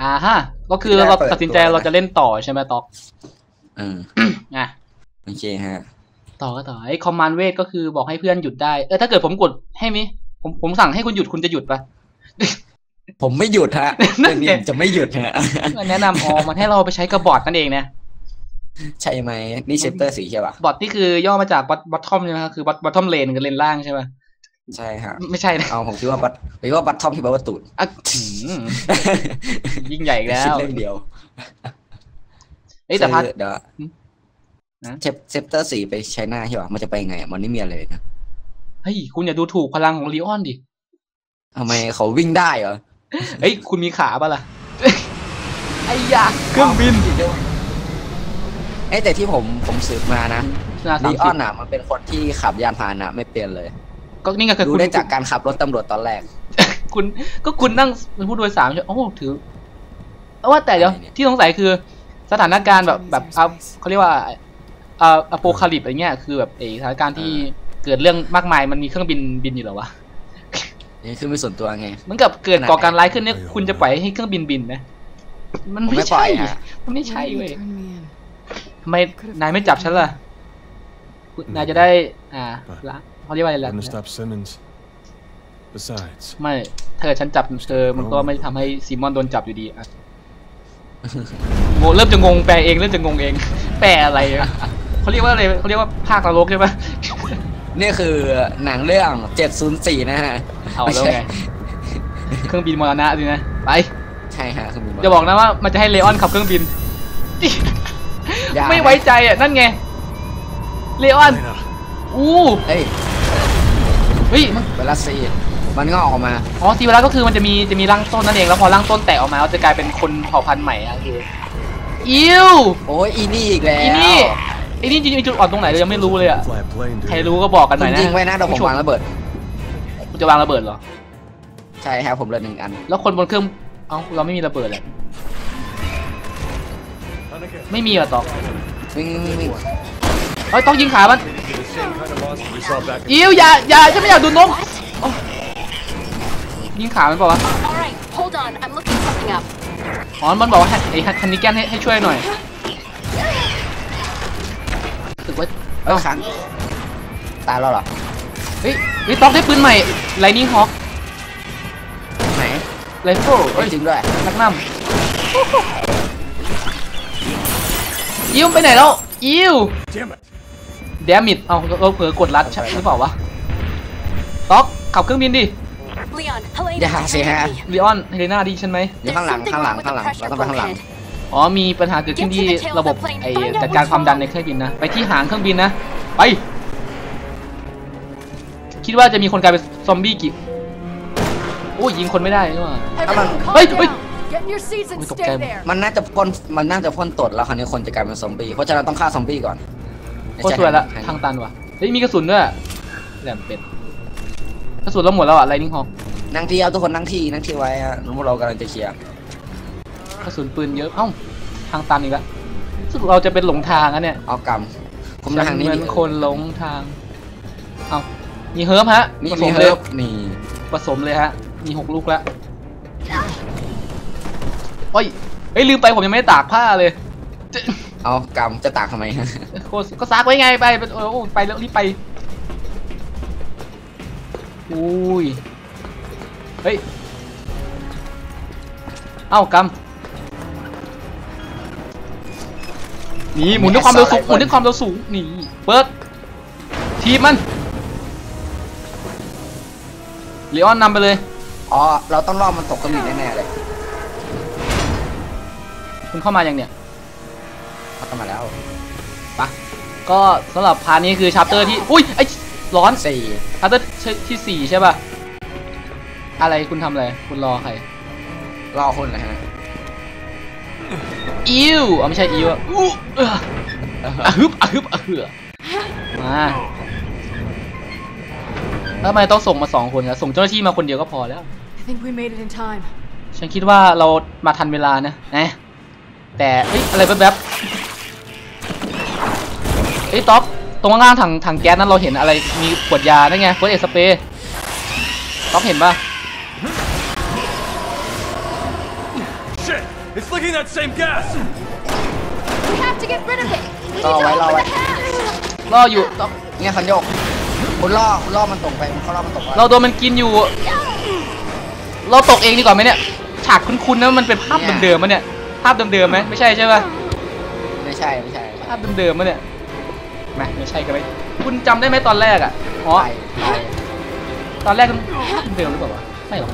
อ่าฮะ ก็คือเราตัดสินใจเราจะเล่นต่อใช่ไหมต๊อกเอออะโอเคฮะ ต่อก็ต่อไอ้คอมมานด์เวทก็คือบอกให้เพื่อนหยุดได้ เออถ้าเกิดผมกดให้มิผมผมสั่งให้คุณหยุดคุณจะหยุดปะผมไม่หยุดฮะนั่เรื่อนงไงนี้ผมจะไม่หยุดฮะแนะนำอ๋อมันให้เราไปใช้กระบอดนั่นเองนะใช่ไหมนี่เชปเตอร์สีใช่ปะบอทที่คือย่อมาจากบอททอมใช่ไหมครับคือบอททอมเลนกับเลนล่างใช่ไหม ใช่ฮะไม่ใช่นะเอาผมคิดว่าบัตผมคิดว่าบัตทอมที่แปลว่าตูดอะอืมยิ่งใหญ่อีกแล้คิดวเรื่องเดียวเอ้ยแต่พัดคือเดี๋ยวหืมนะเชปเชปเตอร์สีไปใช้หน้าใช่ปะมันจะไปไงอะมันไม่มีอะไรเลยนะเฮ้ยคุณอย่าดูถูกพลังของลีออนดิทำไมเขาวิ่งได้เหรอเฮ้ยคุณมีขาปะล่ะไอ้ยาเครื่องบินเอ้ยแต่ที่ผมผมสืบมานะนาสาลีมอสิอบนอะมันเป็นคนที่ขับยานพาหนะไม่เป็นเลย ก็นี่ไงคือรู้คุณได้จากการขับรถตำรวจตอนแรก คุณก็คุณนั่งเป็นผู้โดยสารใช่โอ้โหถือเอาว่าแต่เดี๋ยวอะไรเนี่ยที่สงสัยคือสถานการณ์แบบแบบเอาเขาเรียกว่าอ่าอโปคาลิปอะไรเงี้ยคือแบบเออสถานการณ์ที่เกิดเรื่องมากมายมันมีเครื่องบินบินอยู่เหรอวะนี่คือไม่ส่วนตัวไงเหมันกับเกิดขนาดก่อการร้ายขึ้นเนี่ยคุณจะปล่อยให้เครื่องบินบินนะมันผมไม่ไม่ปล่ใช่อยฮะมันไม่ใช่เว้ย Turn me in. ทำไมนายไม่จับฉันล่ะคุณนายจะได้ อ่าละ เขาเรียกว่าอะไรล่ะ Wouldn't stop Simmons. Besides, ไม่ถ้าเกิดฉันจับเธอมันก็ไม่ทำให้ซีมอนโดนจับอยู่ดีอะโงเริ่มจะงงแปลเองเริ่มจะงงเอง แปลอะไรอะเขาเรียกว่าอะไรเขาเรียกว่าภาคนรกใช่ปะนี่คือหนังเรื่อง 704 นะฮะ เอาแล้วไง เครื่องบินมรณะสินะ ไป ใช่ฮะคือมีจะบอกนะว่ามันจะให้เลออนขับเครื่องบินอย่าไม่ไว้ใจอะ นั่นไง เลออน Lena, อู้เฮ้ย เฮ้ยเวลาซีมันงอกออกมา อ๋อซีเวลาก็คือมันจะมีจะมีร่างต้นนั่นเองแล้วพอร่างต้นแตกออกมาก็จะกลายเป็นคนเผ่าพันธุ์ใหม่อะคืออิวโอ้ยอีนี่อีกแล้วอีนี่ไอ้นี่จริงๆมีจุดอ่อนตรงไหนเรายังไม่รู้เลยอะ fly a plane, do ใคร you? รู้ก็บอกกันหคุน่อณยนะยิงไว้นะเดี๋ยวผมวางระเบิดคุณจะวางระเบิดเหรอ ใช่ครับผมเหลือหนึ่งอัน แล้วคนบนเครื่องเอ้าเราไม่มีระเบิดเลยไม่มีเหรอตอกวิ่งวิ่งวิ่ง เฮ้ยต้องยิงขามัน The same kind of monster we saw back อิวอย่าอย่าฉันไม่อยากดูนกโอ้ยิงขามันเปล่าวะ All right, hold on. I'm looking something up. อ๋อมันบอกว่าให้ไอ้คันนิแกนให้ให้ช่วยหน่อยรู้สึกว่าเอ้าค้างตายแล้วเหรอเฮ้ยเฮ้ยต๊อกได้ปืนใหม่ไลนิ่งฮอคไหนไรเฟิลเอ้ยจริงด้วยนักนำอิวไปไหนแล้วอิว Damn it! เดมิดเอาเราเผลอกดรัดใช่หรือเปล่าวะต๊อกขับเครื่องบินดิ Leon, Helena, อย่าสิฮะ me. ลีออนเฮเลนาดีฉันไหมอยู่ There's ข้างหลัง something ข้างหลัง wrong with ข้างห the ลัง pressure เราต้องไปข้างหลัง bulkhead. อ๋อมีปัญหาเกิดขึ้นที่ระบบไอจัดการความดันในเครื่องบินนะไปที่หางเครื่องบินนะไปคิดว่าจะมีคนกลายเป็นซอมบี้กี่โอ้ยยิงคนไม่ได้นี่หว่า Everyone, calm Hey, down. wait. Get in your seats and Wait, stay okay. there. มันน่าจะพ่นมันน่าจะพ่นตดแล้วคราวนี้คนจะกลายเป็นซอมบี้เพราะฉะนั้นต้องฆ่าซอมบี้ก่อน โคตรสวยละให้ทางตันว่ะเฮ้ยมีกระสุนด้วยแหลมเป็ดกระสุนเราหมดแล้วอะไลนิ่งฮอนั่งที่เอาทุกคนนั่งที่นั่งที่ไว้ฮะพวกเรากำลังจะเคลียร์กระสุนปืนเยอะเอ้าทางตันอีกแล้วรู้สึกเราจะเป็นหลงทางอะเนี่ยเอากรรมผมมาทางนี้ฉัดิเป็นคนหลงทางเอ้ามีเฮิร์บฮะนี่ผสมีมเฮิเลยร์บนี่ผสมเลยฮะ มีหกลูกแล้วโอ้ยเฮ้ยลืมไปผมยังไม่ได้ตากผ้าเลย เอากรรมจะตากทำไมโคตรก็ซักไว้ไงไปไปโอ้ไปแล้วรีบไปอุ้ยเฮ้ยเอ้ากำนี่หมุนด้วยความเร็วสูงหมุนด้วยความเร็วสูงนี่เปิดทีมมันเลออนนำไปเลยอ๋อเราต้องรอบมันตกเครื่องบินแน่ๆเลยคุณเข้ามายังเนี่ย เขาเข้ามาแล้วปะก็สำหรับพาร์ทนี้คือชัปเตอร์ที่ อุ้ยไอ้ร้อนสี่ชัปเตอร์ที่สี่ใช่ป่ะ อะไรคุณทำอะไร คุณรอใคร รอคนเลยฮะอิวอ๋อไม่ใช่อิวอะอู้เอออะฮึบอะฮึบอะเหือมาแล้วทำไมต้องส่งมาสองคนครับส่งเจ้าหน้าที่มาคนเดียวก็พอแล้ว I think we made it in time. ฉันคิดว่าเรามาทันเวลานะนะแต่เอ้ยอะไรแป๊บๆ เอ้ยท็อปตรงข้างล่างถังถังแก๊สนั้นเราเห็นอะไรมีขวดยาได้ไงเฟิร์สเอสเปรย์ท็อปเห็นปะ Shit! It's leaking that same gas! We have to get rid of it. We need Oh, to wait, open oh, the wait. hatch. ล่ออยู่ต้องเนี่ยคันโยกคุณล่อคุณล่อมันตรงไปมันเขาล่อมันตรงไปเราโดนมันกินอยู่ เราตกเองดีกว่าไหมเนี่ย ฉากคุ้นๆนะมันเป็นภาพเดิมๆมั้เนี่ย ภาพเดิมๆไหมไม่ใช่ใช่ป่ะไม่ใช่ไม่ใช่ไม่ภาใช่พเดิมๆมั้เนี่ย ไม่ไม่ใช่ก็ไม่คุณจำได้ไหมตอนแรกอะอ๋อไปไปตอนแรกมันภาพเดิมหรือเปล่าวะไม่หรอก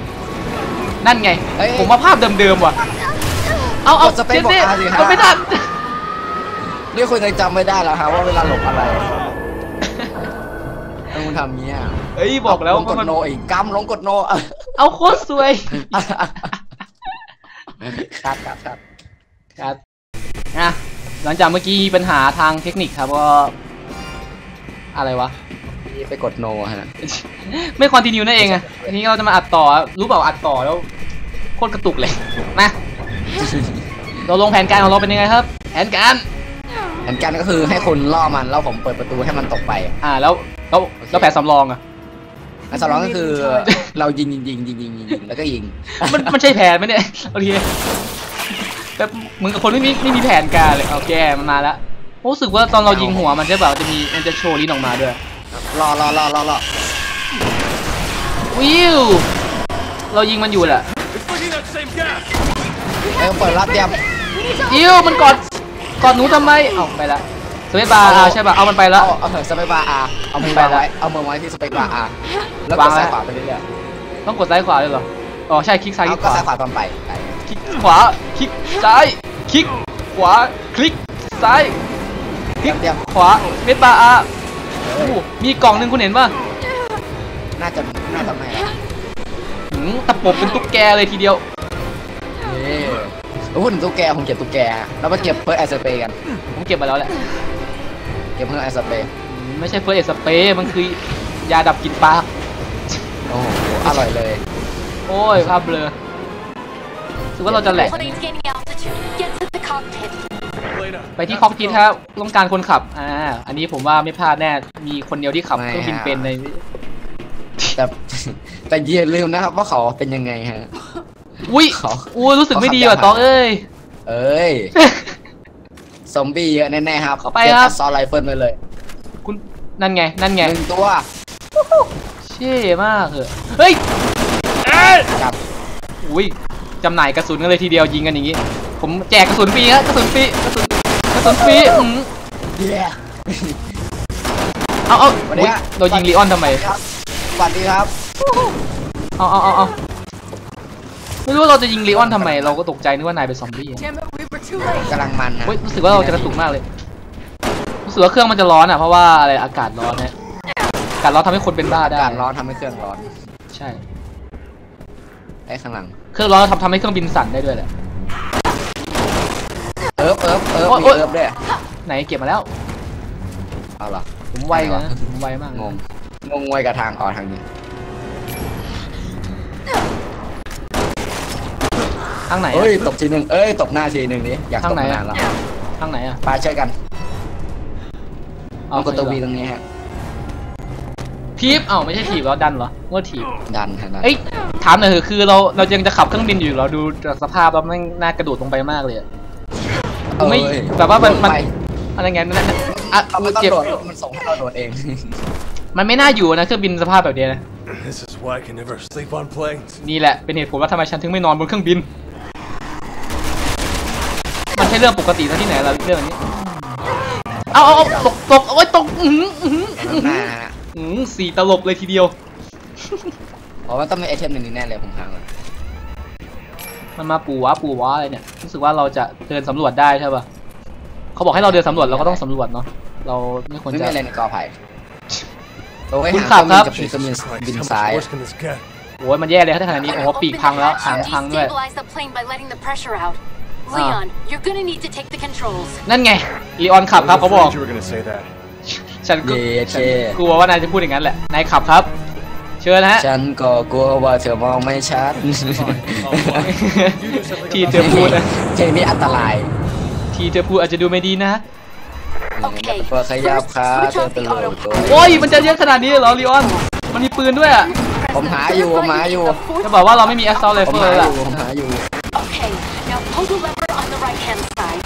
นั่นไง เอ้ย ผมว่าภาพเดิมๆว่ะ เอาเอากดสเปซเจ๊บอก R สิครับก็ไม่ทัน นี่คุณยังจำไม่ได้แล้วฮะว่าเวลาหลบอะไรต้องคุณทำเงี้ยเอ้ยบอกแล้วลงกว่าดมันโนอีกกำลงกดโนเอาโคตรสวย ครับครับครับ ครับอะหลังจากเมื่อกี้มีปัญหาทางเทคนิคครับก็ อะไรวะนี่ไปกดโนฮะ ไม่คอนติเนียนั่นเองอะทีนี้เราจะมาอัดต่อ รู้เปล่าอัดต่อแล้วโคตรกระตุกเลยมาเราลงแผนการของเราเป็นยังไงครับ แผนการ แผนการก็คือให้คุณล่อมันแล้วผมเปิดประตูให้มันตกไป อ่าแล้วแล้วแล้วแผนสำรองอะอันสำรองก็คือเรายิงยิงยิงยิงยิงยิงยิงแล้วก็ยิง มันมันใช่แผนไหมเนี่ยโอเคแบบเหมือนกับคนไม่มีไม่มีแผนการเลยโอเคมันมาแล้ว รู้สึกว่าตอนเรายิงหัวมันจะแบบจะมีมันจะโชว์ลิ้นออกมาด้วยรอรอรอรอรอวิวเรายิงมันอยู่แหละ It's leaking that same gas! เอ้ยเปิดรับเตรียมวิวมันกอดกอดหนูทำไมเอ้าไปละสเปซบาร์อ่าใช่ป่ะเอามันไปแล้วเอาเอาเถอะสเปคบาร์อาเอามือวางไว้เอามือไว้ที่สเปคบาร์อาแล้วกวาดงไว้ซ้ายขวาไปเรื่อยต้องกดซ้ายขวาเลยเหรออ๋อใช่คลิกๆซ้ายคเอาลิกขก็วาซ้ายขวาตอนไปไปคลิกขวาคลิกซ้ายคลิกขวาคลิกซ้าย คลิกเตรียม ขวาสเปซบาร์อะโอ้มีกล่องหนึ่งคุณเห็นป่ะน่าจะน่าจะไม่แล้วหืมตะปบเป็นตุ๊กแกเลยทีเดียว นี่พูดถึงตุ๊กแกผมเก็บตุ๊กแกแล้วมาเก็บเพื่อแอร์สเปรย์กันผมเก็บมาแล้วแหละเก็บเพื่อแอร์สเปรย์อืมไม่ใช่เฟิร์สเอสเปรย์มันคือยาดับกลิ่นปากโอ้โหอร่อยเลย โอ้ยภาพเบลอรู้สึกว่าเราจะแหลก Plane's gaining altitude. Get to the cockpit. Elena, ไปที่คอกพิทครับต้องการคนขับ อ่า อันนี้ผมว่าไม่พลาดแน่ มีคนเดียวที่ขับเครื่องบินเป็นในแต่แต่อย่าลืมนะครับว่าเขาเป็นยังไงฮะ อุ้ยเขาอุ้ยรู้สึกไม่ดีเขาขัว่ะบยานตองเอ้ย เอ้ย ซอมบี้เยอะแน่ๆครับเข้าไปครับซอลไรเฟิลไปเลย คุณนั่นไง นั่นไงหนึ่งตัว เช่มากเหอะเฮ้ยกับอุ้ยจำหน่ายกระสุนกันเลยทีเดียวยิงกันอย่างงี้ ผมแจกกระสุนฟรีครับกระสุนฟรีกระสุนก ระสุนฟรีอืมเย้เอาเอาวันนี้อุ๊ยเรายิงลีออนทำไม ครับสวัสดีครับเอาเอาเอาเอาไม่รู้ว่าเราจะยิงลีออนทำไม เราก็ตกใจนึกว่านายเป็นซอมบี้ Damn it, we were too late. กำลังมันนะเฮ้ยรู้สึกว่าเราจะกระตุกมากเลย รู้สึกว่าเครื่องมันจะร้อนอะ เพราะว่าอะไร อากาศร้อนเนี่ยอากาศร้อนทำให้คนเป็นบ้าได้การร้อนทำให้เครื่องร้อนใช่ ไอ้ข้างหลังเครื่องร้อนทำทำให้เครื่องบินสั่นได้ด้วยแหละ เอิบเอิบเอิบโอ๊ยมีโอ๊ย เอิบด้วยไหนเก็บมาแล้ว เอาเหรอผมไวไหนวะนะผมไวมากงงงงงวยกับทางอ๋อทางนี้ทางไหนอะ เอ้ยตบทีหนึ่งเอ้ยตบหน้าทีหนึ่งดิอยากตทางบไหนมาอะนานแล้วทางไหนอะไปช่วยกันเอาเอากดตัวไหนวีเหตรอรงนี้ฮะทีบเอ้าไม่ใช่ถีบเหรอดันเหรอว่าถีบดันฮะดันเอ้ยถามหน่อยเถอะคือเราเรายังจะขับเครื่องบินอยู่เราดูจากสภาพแล้วแม่งน่ากระโดดลงไปมากเลยอะ ไม่เอ้ยแบบว่ามันมัน ไปอะไรเงี้ยนั่นน่ะอะเราไม่ต้องเจ็บโดดมันส่งให้เราโดดเอง มันไม่น่าอยู่นะเครื่องบินสภาพแบบเนี้ยนะ this is why I can never sleep on planes. นี่แหละเป็นเหตุผลว่าทำไมฉันถึงไม่นอนบนเครื่องบิน มันใช่เรื่องปกติซะที่ไหนเราเรื่องนี้ เอาเอาเอาตกตกโอ้ยตกอื้อหืออื้อหือข้างหน้าฮะอื้อหือสี่ตลบเลยทีเดียวเพราะว่าต้องมีไอเทมหนึ่งแน่เลยผมทางเลย มันมาปูว้าปูว้าอะไรเนี่ยรู้สึกว่าเราจะเดินสำรวจได้ใช่ป่ะเขาบอกให้เราเดินสำรวจเราก็ต้องสำรวจเนาะเราไม่ควรไม่จะ มีอะไรในกอไผ่โอ้ยคุณหาขับครับเคองบินกับปีก Jesus เครื่องบิน Christ, how ซ้าย much worse can this get? โอ้ยมันแย่เลยถ้าขนาดนี้โอ้โหปีกพังแล้วหางพังด้วย Destabilize the plane by letting the pressure out. Leon, you're gonna need to take the controls. นั่นไงลีออนขับ I ครับ was เขาบอก afraid you were gonna say that. ฉันก็เย้ฉันเย้กลัวว่านายจะพูดอย่างนั้นแหละนายขับครับ เชิญนะฮะฉันก็กลัวว่าเธอมองไม่ชัดที่เธอพูดนะเพลงนี้อันตราย ที่เธอพูดอาจจะดูไม่ดีนะ Okay, เปิดขยับ first ขา switch เธอ off เป็น the โลโก้ autopilot. โอ้ยมันจะเยอะขนาดนี้เหรอลีออน มันมีปืนด้วยอะผมหาอยู่ผมหาอยู่จะบอกว่าเราไม่มี assault ผม rifle หาเลยอล่ะยู่ผมหาอยู่ Okay, now pull the lever on the right hand side.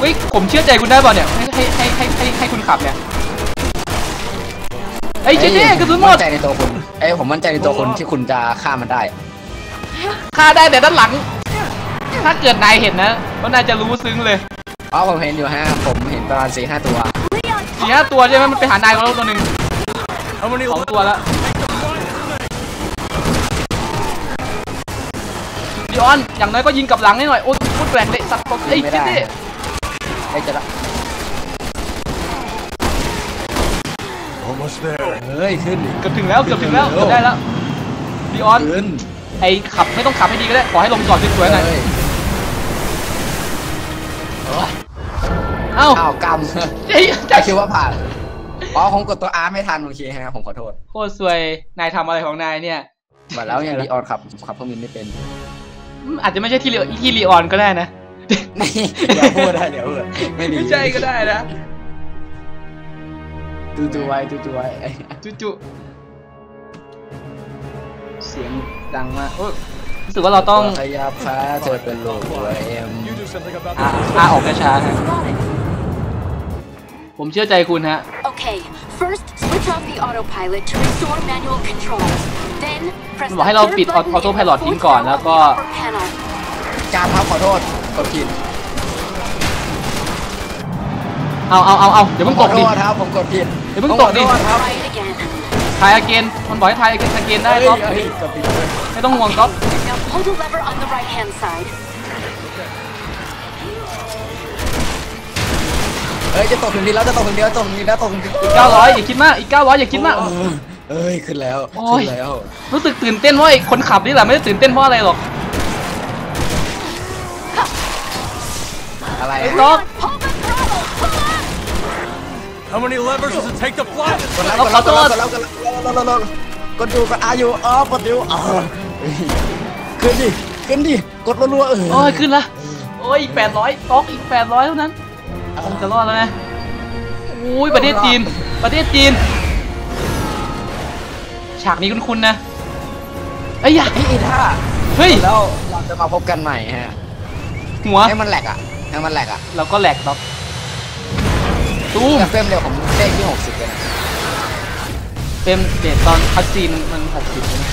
เฮ้ยผมเชื่อใจคุณได้ป่ะเนี่ยให้ให้ให้ให้ให้ให้คุณขับเนี่ย ไอ้ยเจ๊เจ๊กระสุนหมมั่ดนใจในตัวคุณเอ้ยผมมั่นใจในตัวคุณที่คุณจะฆ่ามันได้ ฆ่าได้แต่ด้านหลัง ถ้าเกิดนายเห็นนะก็นายจะรู้ซึ้งเลยอ๋อผมเห็นอยู่ฮะผมเห็นประมาณสี่ห้าตัว Leon, สี่ห้าตัวใช่ไหมมันไปหานายมาแล้วตัวหนึ่ง How many สอง left? ตัวแล้วดิออนอย่างน้อยก็ยิงกลับหลังให้หน่อยโอ้ยพูดแปลกเลยสัตว์บอกเอ้ยไม่เจ๊ได้ เจ๊ไอ้ยจะละ Almost there. เฮ้ยขึ้นเกือบถึงแล้วเกือบถึงแล้วเกือบได้แล้วดิออนขึ้นไอ้ขับไม่ต้องขับให้ดีก็ได้ขอให้ลงจอดสวยๆหน่อยเฮ้ยเอ้าอ้าวกเฮ้ยำจะคิดว่าผ่านอ๋อผมกดตัวอาร์ไม่ทันโอเคฮะผมขอโทษโคตรสวยนายทำอะไรของนายเนี่ยมาแล้วยังรีออนขับขับเครื่องบินไม่เป็นอืมอาจจะไม่ใช่ที่ลีที่ลีออนก็ได้นะไม่เดี๋ยวพูดได้เดี๋ยวพูดไม่ดีไม่ใช่ก็ได้นะ จูจูไว้จูจูไว้จุจุเสียงดังมากโอ้รู้สึกว่าเราต้องพยายามพาเธอเป็นโลกเอ็มอ่าอ่าออกกระชาฮะผมเชื่อใจคุณฮะ Okay first switch off the autopilot to restore manual control then press บอกให้เราปิดออโต้พายโลทิ้งก่อนแล้วก็จามครับขอโทษขอผิด เอาเอาเอาเอาเดี๋ยวผเพิ่มงขตอกโทดิษครับผมกดผิดเดี๋ยวเพิ่งตกดิผมขอโทษครับ Try it again. ทายอเกนมันบอกให้ทายอเกนเกนได้เฮ้ยก๊อฟเฮ้ยกดผิดเลยไม่ต้องห่วงก๊อฟ Now pull the lever on the right hand side. เฮ้ยจะตกถึงดินแล้วจะตกถึงดินแล้วตกถึงดินแล้วตกถึงดินอีกเก้าร้อยอย่าคิดมากอีกเก้าร้อยอย่าคิดมากเออเอ้ยขึ้นแล้วโอ้ย ขึ้นแล้วรู้สึกตื่นเต้นเพราะไอ้คนขับนี่แหละไม่ได้ตื่นเต้นเพราะอะไรหรอกอะไรไอ้อะก๊อฟ Pull How many levers does it take to fly this กดแล้วเรากดขอโทแล้วษกดแล้วกดแล้วกดแล้วกดแล้วกดดูกดอาอยู่อ๋อกดดิวอ๋อเฮ้ยขึ้นดิขึ้นดิกดรัวๆเออโอ้ยขึ้นละโอ้ยอีกแปดร้อยก๊อกอีกแปดร้อยเท่านั้นผมจะรอดแล้วนะโอ้ยประเทศจีนประเทศจีน ฉากนี้คุ้นๆนะไอ้ยยะพี่ท่าเฮ้ยแล้วเราจะมาพบกันใหม่ฮะหัวให้มันแหลกอะให้มันแหลกอะเราก็แหลกครับ ตูมแต่เฟรมเร็วผมเด้งที่หกสิบเลยนะเฟรมเดทตอนคัสซีนมันหกสิบนะ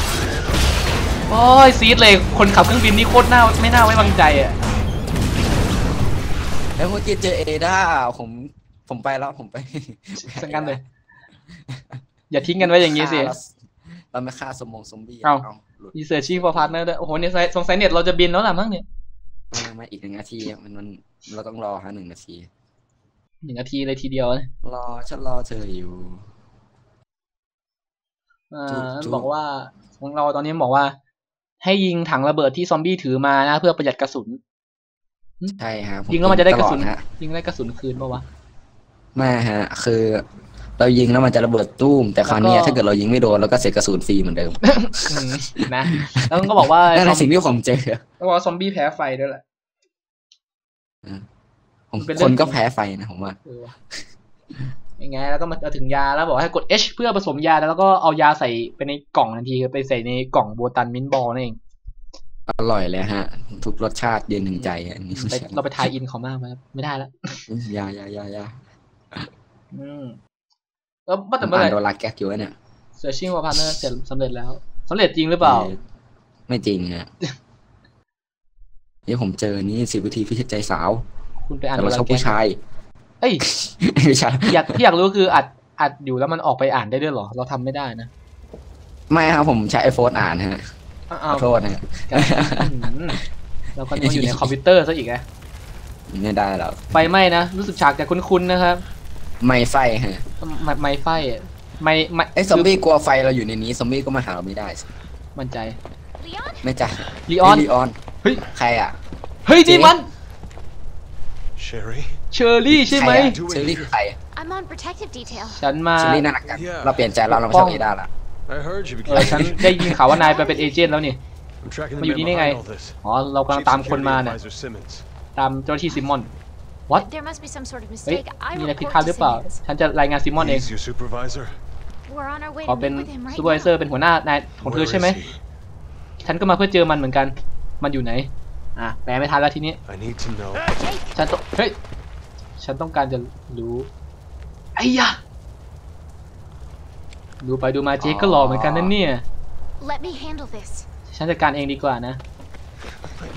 โอ้ยซีดเลยคนขับเครื่องบินนี่โคตรน่าไม่น่าไว้วางใจอะแล้วเมื่อกี้เจอเอด้าผมผมไปแล้วผมไปสังกันเลย อย่าทิ้งกันไว้อย่างนี้สิเราไม่ฆ่าสมองซอมบี้เอ้าหลุด researching for partner ด้วยโอ้โหเนี่ยสงสัยเน็ตเราจะบินแล้วล่ะมั้งเนี่ยมามาอีกหนึ่งนาทีมันมันเราต้องรอฮะหนึ่งนาที หนึ่งนาทีเลยทีเดียวนะรอฉันรอเธออยู่อ่าจุ๊บบอกว่าของเราตอนนี้บอกว่า ให้ยิงถังระเบิดที่ซอมบี้ถือมานะ เพื่อประหยัดกระสุนใช่ฮะผยิงแล้วมันจะได้กระสุนตลอฮะยิงได้กระสุนคืนปะวะไม่ฮะ คือ เรายิงแล้วมันจะระเบิดตุ้ม แต่คราวเนี้ยแล้วก็ถ้าเกิดเรายิงไม่โดนเราก็เสียกระสุนฟรีเหมือนเดิมอืมนะแล้วมันก็บอกว่านั่นแหละสิ่งที่ผมเจอแล้วบอกว่าซอมบี้แพ้ไฟด้วยแหละ ผมมันเป็นเรื่คองนก็แพ้ไฟนะผมว่าเออวะยังไงแล้วก็มาถึงยาแล้วบอกให้กด H เพื่อผสมยาแล้วก็เอายาใส่ไปในกล่องทันทีไปใส่ในกล่องโบตันมินบอลนั่นเองอร่อยเลยฮะ ทุกรสชาติเย็นถึงใจอันนี้ไปเราไปทายอินเขามากไหมครับไม่ได้แล้วยายายายาอืมแล้วว่าผแต่มเมื่ออ่าไหร่นโดนลาแก๊กอยู่วะเนี่ย searching for partner เสร็จสำเร็จแล้วสำเร็จจริงหรือเปล่า ไม่จริงฮะนี่ผมเจอนี่สิบวิธีพิชิตใจสาว คุณไปอ่านแต่เราชอบโดนผู้ชาย เอ้ยไม่ใช่อยากที่อยากรู้คืออัดอัดอยู่แล้วมันออกไปอ่านได้ด้วยเหรอ เราทำไม่ได้นะ ไม่ครับผมใช้ไอโฟนอ่านฮะอ้าขวอโทษนะฮะอืมเราก็นึกว่าอยู่ในคอมพิวเตอร์ซะอีกนะไม่ได้หรอกไฟไหม้นะรู้สึกฉากจะคุ้นๆนะครับ ไม่ไฟฮะไม่ไม่ไฟอะไม่ไม่ไอซอมบี้กลัวไฟเราอยู่ในนี้ซอมบี้ก็มาหาเราไม่ได้สิมั่นใจ Leon? ไม่จ้ะลีออนลีออนเฮ้ยใครอะ เฮ้ยนี่มัน Sherry? เชอร์รี่ใช่ไหมใครอะเชอรี่คือใคร I'm on protective detail. ฉันมาเชอรี่น่ารักจังเราเปลี่ยนใจเราเราไม่ชอบเอด้าละ I heard you เออฉัน became. ได้ยินข่าวว่านายไปเป็นเอเจนต์แล้วนี่ I'm tracking the มาอยู่ man นี่ได้ไง behind all this. อ๋อเรากำลัง Chief ตามคน Security มาเนี่ย Advisor Simmons. ตามเจ้าหน้าที่ซิมมอน what There must be some sort of เฮ้ย mistake. I มีอะไรผิด report พลาดห to รือเปล่า Simmons. ฉันจะรายงานซิมมอนเอง He's your supervisor? We're on our way ขอ to เป็น meet with him right ซูเปอร์ไวเซอ now. ร์เป็นหัวหน้านายของเธอ Where ใช่ไหม is he? ฉันก็มาเพื่อเจอมันเหมือนกัน มันอยู่ไหน อะแปลไม่ทันแล้วทีนี้ I need to know. Jake, ฉันต้องเฮ้ย ฉันต้องการจะรู้ไอ้ยะดูไปดูมาเจ๊ก็หล่อเหมือนกันนั่นเนี่ย let me handle this. ฉันจัดการเองดีกว่านะ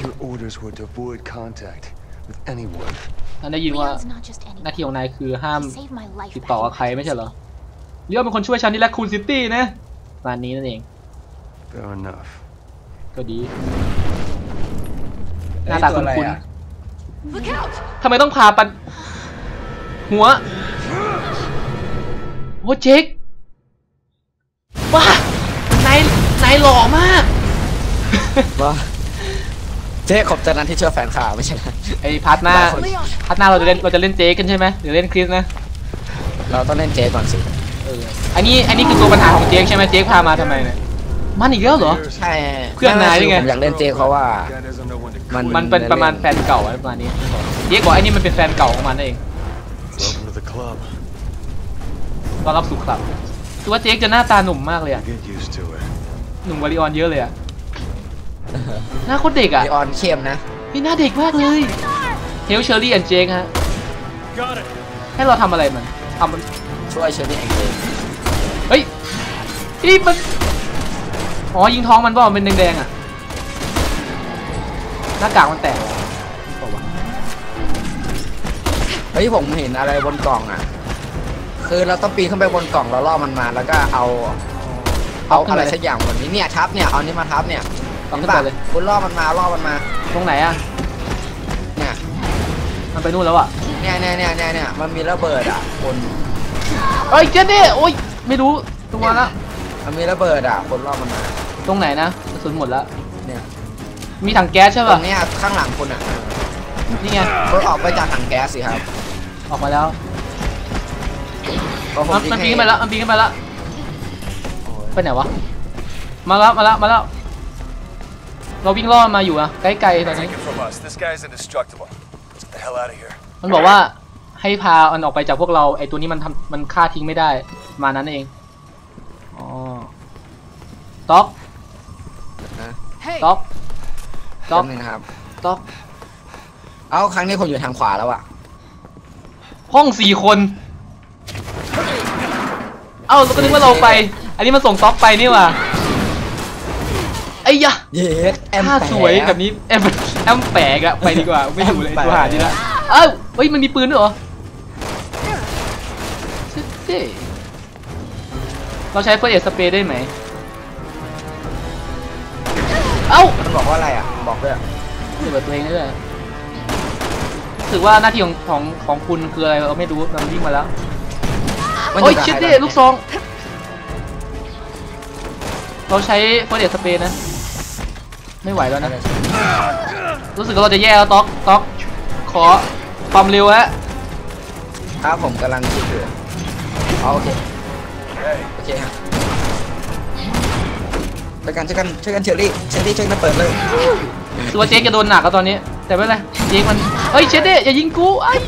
Your orders were to avoid contact with anyone. ฉันได้ยินว่า Leon's not just ห anyone. น้าที่ของนายคือห้าม He saved my life ติด back ต่อกับ in ใคร West ไม่ใช่เหรอ Virginia. เรียกเป็นคนช่วยฉันที่แลคคูนซิตี้นะประมาณนี้นั่นเอง Fair enough. ก็ดี หน้าตาเอ้ยตัวอะไรคุ้นอะ Look out! ๆทำไมต้องพาปัน หัวโอ้เจ๊กว้านายนายหล่อมากว่าเจ๊ขอบใจนั้นที่ช่วยแฟนข่าวไม่ใช่นะไอ้พาร์ทหน้า Leon! พาร์ทหน้าเราจะเล่นเราจะเล่นเจ๊กันใช่ไหมหรือเล่นคริสนะ เราต้องเล่นเจ๊ก่อนสิเอออันนี้อันนี้คือตัวปัญหาของเจ๊กใช่ไหมเจ๊กพามาทำไมเนี่ย มันอีกแล้วเหรอ ใช่เพื่อนนายนี่ไง ผมอยากเล่นเจ๊เพราะว่า Guy doesn't know when to มัน quit. มันเป็นประมาณแฟนเก่าอะไรประมาณนี้เจ๊กบอกไอ้นี่มันเป็นแฟนเก่าของมันเอง Welcome to the club. ตอนรับสู่คลับคือว่าเจ๊กจะหน้าตาหนุ่มมากเลยอะ Get used to it. หนุ่มวาริออนเยอะเลยอะหน้าโคตรเด็กอะไอออนเข้มนะพี่หน้าเด็กมากเลยเฮลเชอรี่แอนเจคฮะ Got it. ให้เราทำอะไรมันทำมันช่วยเชอรี่แองเจลเฮ้ยนี่มัน อ๋อยิงท้องมันเปล่ามันเป็นแดงๆอะหน้ากากมันแตกเหรอเปล่าวะเฮ้ยผมเห็นอะไรบนกล่องอะ คือเราต้องปีนขึ้นไปบนกล่องแล้วล่อมันมาแล้วก็เอา เอาอะไรสักอย่างบนนี้เนี่ยทับเนี่ยเอานี้มาทับเนี่ยต้องขึ้นไปเลยคุณล่อมันมาล่อมันมา ตรงไหนอะเนี่ยมันไปนู่นแล้วอะเนี่ยเนี่ยเนี่ยเนี่ยเนี่ยมันมีระเบิดอะคนเอ้ยเจ๊ดิโอ้ยไม่รู้ตัวละ มันมีระเบิดอะ คนล่อมันมาตรงไหนนะกระสุนหมดแล้ว เนี่ยมีถังแก๊สใช่ตรป่ะ งเนี้ยข้างหลังคุณอะนี่ไงคุณออกไปจากถังแก๊สสิครับออกมาแล้วก็ผมมันยิงมันปีนให้ขึ้นไปแล้วมันปีนขึ้นไปแล้วไปไหนวะ มาแล้ว มาแล้ว มาแล้ว เราวิ่งล่อมันมาอยู่อะไกลๆตอนนี้ Take it from us. This guy's indestructible. Let's get the hell out of here. มันบอกว่าให้พามันออกไปจากพวกเรา ไอตัวนี้มันทำมันฆ่าทิ้งไม่ได้ มานั้นเอง อ๋อต๊อกนะ Hey! ต๊อกต๊อกแป๊บนึงนะครับ ต๊อกเอาครั้งนี้ผมอยู่ทางขวาแล้วอะห้องสี่คน เอ้าเราก็นึกว่าเราไป อันนี้มันส่งต๊อกไปนี่หว่าไอ้ยะเย็ดแอมท่าแปะ สวยแบบนี้แอมแอมแปลกอะไปดีกว่า ไม่อยู่เลยแอมแปลก ตัวหาดีละเอ้าเฮ้ยมันมีปืนด้วยเหรอเจ๊ เราใช้เฟิร์สเอสเปรย์ได้ไหม เอ้ามันบอกว่าอะไรอะ บอกด้วยเปิดตัวเองได้ด้วยรู้สึกว่าหน้าที่ของของของคุณคืออะไรเราไม่รู้มันวิ่งมาแล้วมันโอ้ยกับชิดใครดิบ้างลูกซอง เราใช้เฟิร์สเอสเปรย์นะ ไม่ไหวแล้วนะ รู้สึกว่าเราจะแย่แล้วต๊อกต๊อก ขอความเร็วฮะ ครับผมกำลังคิดอยู่อ๋อโอ เคโอเคฮะช่วยกันช่วยกันช่วยกันเชอรี่เชอรี่ช่วยกันเปิดเลยรู้สึกว่าเจ๊กจะโดนหนักแล้วตอนนี้ แต่ไม่เป็นไรเจ๊กมันเฮ้ยเชดเด้อย่ายิงกูไอ้ย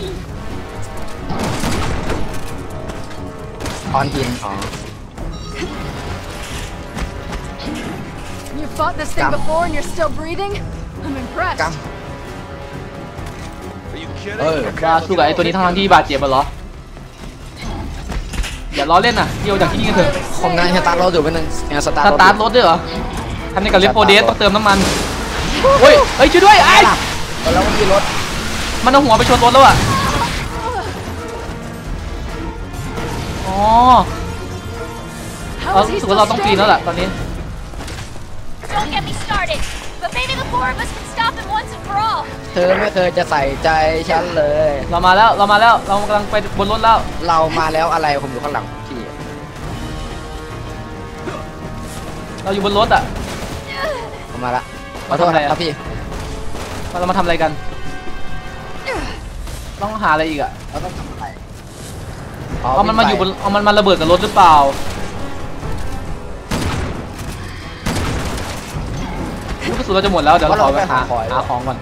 ออนกินอ๋อ You fought this thing Come. before and you're still breathing? I'm impressed. ก Are you kidding? เออว่าสู้กับไอ้ตัวนี้ทั้งๆที่บาดเจ็บมาเหรอ อย่าล้อเล่นนะเที่ยวจากที่นี่กันเถอะำผมกำลังสตาร์ทรถอยู่เป็นหนึ่งยังสตาร์สทรถตาร์ทรถด้วยเหรอทำในกับเลฟโฟเดสต้องเติมน้ำมันเฮ้ยเฮ้ยช่วยด้วยไอ้อยู่แล้วมันมีรถมันเอาหัวไปชนรถแล้วอะอ๋อ How เรา is he รู้สึก still ว่าเราต้องปีนแล้ว standing? ล่ะตอนนี้ Don't get me started! But maybe the four of us can stop him once and for all! เธอไม่เคยจะใส่ใจฉันเลย เรามาแล้วเรามาแล้วเรากำลังไปบนรถแล้วเรามาแล้วอะไรผมอยู่ข้างหลังพี่เราอยู่บนรถอะ ผมมาละขอโทษทำอะไรคอะรับพี่เรามาทำอะไรกัน ต้องหาอะไรอีกอะเราต้องทำอะไรเอามันมาอยู่บนเอามันมาระเบิดกับรถหรือเปล่า ลูกกระสุนเราจะหมดแล้วเดี๋ยวเราขอไปหาหาของก่อน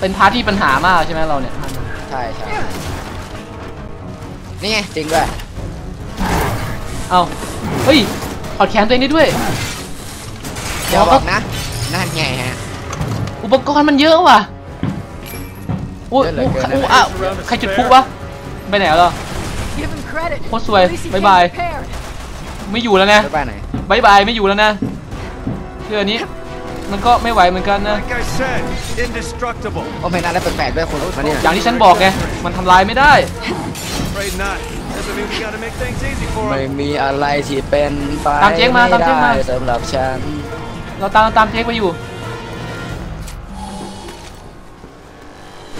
เป็นพาร์ทที่ปัญหามากใช่ไหมเราเนี่ยใช่ใช่นี่ไงจริงด้วยเอาเฮ้ยถอดแขนตัวเองได้ด้วยอย่าบอกนะนั่นไงฮะอุปกรณ์มันเยอะว่ะอุ้ยเยอะเหลืออุ้ยเกินนะอุ้ยอ้าวใครจุดพลุวะไปไหนแล้ว Give him credit. โคตรสวย At least he บ๊าย came บาย prepared. ไม่อยู่แล้วนะไปบ้านไหน บายบายไม่อยู่แล้วนะเรื่องนี้มันก็ไม่ไหวเหมือนกันนะ Like I said, indestructible. โอ้ไม่น่าได้แปลกๆด้วยคุณมาเนี่ยอย่างที่ฉันบอกไงมันทำลายไม่ได้ Afraid not. Doesn't mean we gotta make things easy for ไม่ him. มีอะไรที่เป็นไปตามเจ๊งมาตามเจ๊งมาไได้สำหรับฉันเราตามตามเจ๊กไปอยู่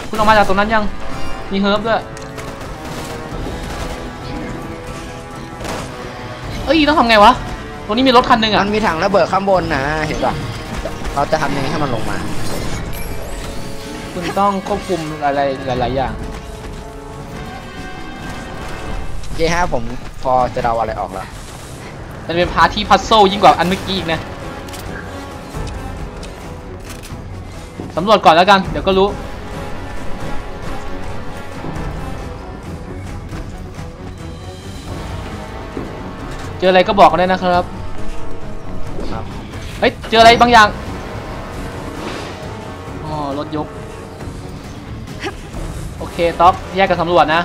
คุณออกมาจากตรงนั้นยังมีเฮิร์บด้วยเอ้ยต้องทำไงวะ ตรงนี้มีรถคันหนึ่งมัอะนมีถังระเบิดข้างบนนะเห็นป่ะเราจะทำยังไงให้มันลงมา คุณต้องควบคุมอะไรหลาย ๆ อย่างเจ๊ฮะผมพอจะเดาอะไรออกแล้ว มันเป็นพาร์ทที่พัซโซยิ่งกว่าอันเมื่อกี้อีกนะสำรวจก่อนแล้วกัน เดี๋ยวก็รู้ เจออะไรก็บอกกันได้นะครับครับเฮ้ย เจออะไรบางอย่าง อ๋อ รถยก โอเคต๊อกแยกกันสำรวจนะ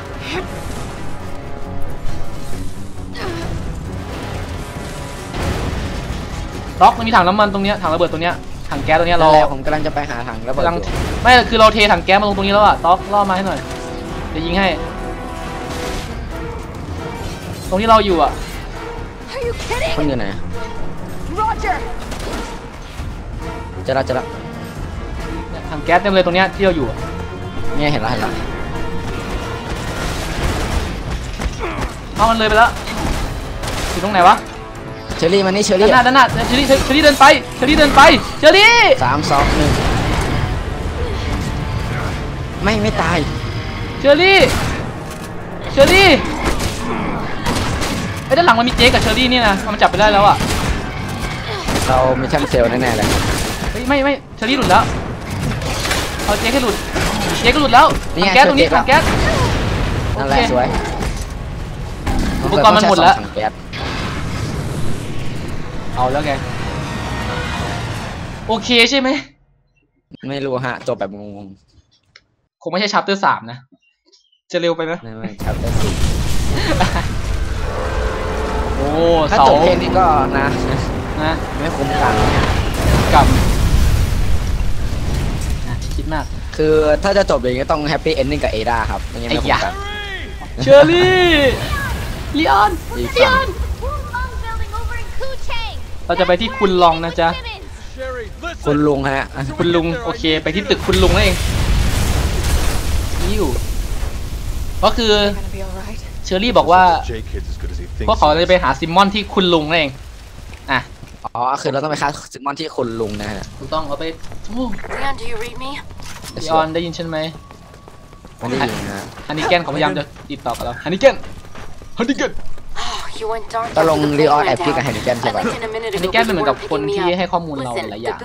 ต๊อกมันมีถังน้ำมันตรงเนี้ยถังระเบิดตรงเนี้ยถังแก๊สตรงเนี้ยนั่เรานแหละผมกำลังจะไปหาถังระเบิดกำลังอยู่ไม่คือเราเทถังแก๊สมาลงตรงนี้แล้วอะต๊อกล่อมาให้หน่อยเดี๋ยวยิงให้ ตรงที่เราอยู่อะ Are you kidding? คุณอยู่ไหน Roger. จะรับจะรับเนี่ยถังแก๊สเต็มเลยตรงเนี้ยที่เราอยู่อะเนี่ยเห็นแล้วเห็นแล้วเอามันเลยไปแล้วอยู่ตรงไหนวะเชอรี่มานี่เชอด้ารี่นหน้าด้านหน้าเชอรี่เชอรี่เดินไปเชอรี่เดินไปเชอรี่สามสองหนึ่งไม่ไม่ตายเชอรี่เชอรี่ไอ้ยด้านหลังมันมีเจ๊กับเชอรี่นี่นะมันจับไปได้แล้วอะเรามิชชั่นเซลแน่ๆเลยเฮ้ย ไม่ไม่เชอรี่หลุดแล้วเอาเจ๊ให้หลุดเจ๊ก็หลุดแล้วนี่ถังไงแก๊สตรงนี้เจอเจ๊ถังแก๊สนั่นแหละโอเคสวยอุปกรณ์มันหมดแล้วถังก๊สเอาแล้วไงโอเคใช่ไหมไม่รู้ฮะจบแบบงงคงไม่ใช่ชัปเตอร์สามนะ จะเร็วไปไหม ๆไม่ไม่ครับแต่สิโอ้ถ้าเสาจบเพลงนี้ก็นะ นะ ไม่คุ้มกันเนี่ยกับอะคิด มาก คือถ้าจะจบอย่างนี้ต้องแฮปปี้เอนดิ้งกับเอดาครับไม่งั้นไม่คุ้มกันเชอรี่ลีออนดีลีอจัองน Wulong building over in Kuchang. เราจะไปที่คุณลองนะจ๊ะ Sherry, listen. คุณลุงฮะ คุณลุงโอเค ไปที่ตึกคุณลุงนั่นเองนี่อยู่ก็คือ Gonna be alright. เชอรี่บอกว่า J kid's as good as he พวก thinks. เขาจะไปหาซิมมอนที่คุณลุงนั่นเองอะอ๋อคือเราต้องไปคัดซิมอนที่คุณลุงนะฮะถูกต้องเอาไปโอ้ Leon, do you read me? ลีออนได้ยินฉันไหมไม่ได้ยินนะฮะฮันนิเกนเขาพยายามจะติดต่อกับเราฮันนิเกนฮันนิเกน Oh, you went dark ก็ after ลง the รีออน plane แอบ went คิดกับ down. แฮนดิแกน I ใช่ปะ looked in a minute ฮัน ago, นิเกน but เป็นเหมื you อนกับ weren't คน picking me ที่ up. ให้ข้อมูลเรา Listen, หลายอ the ย่าง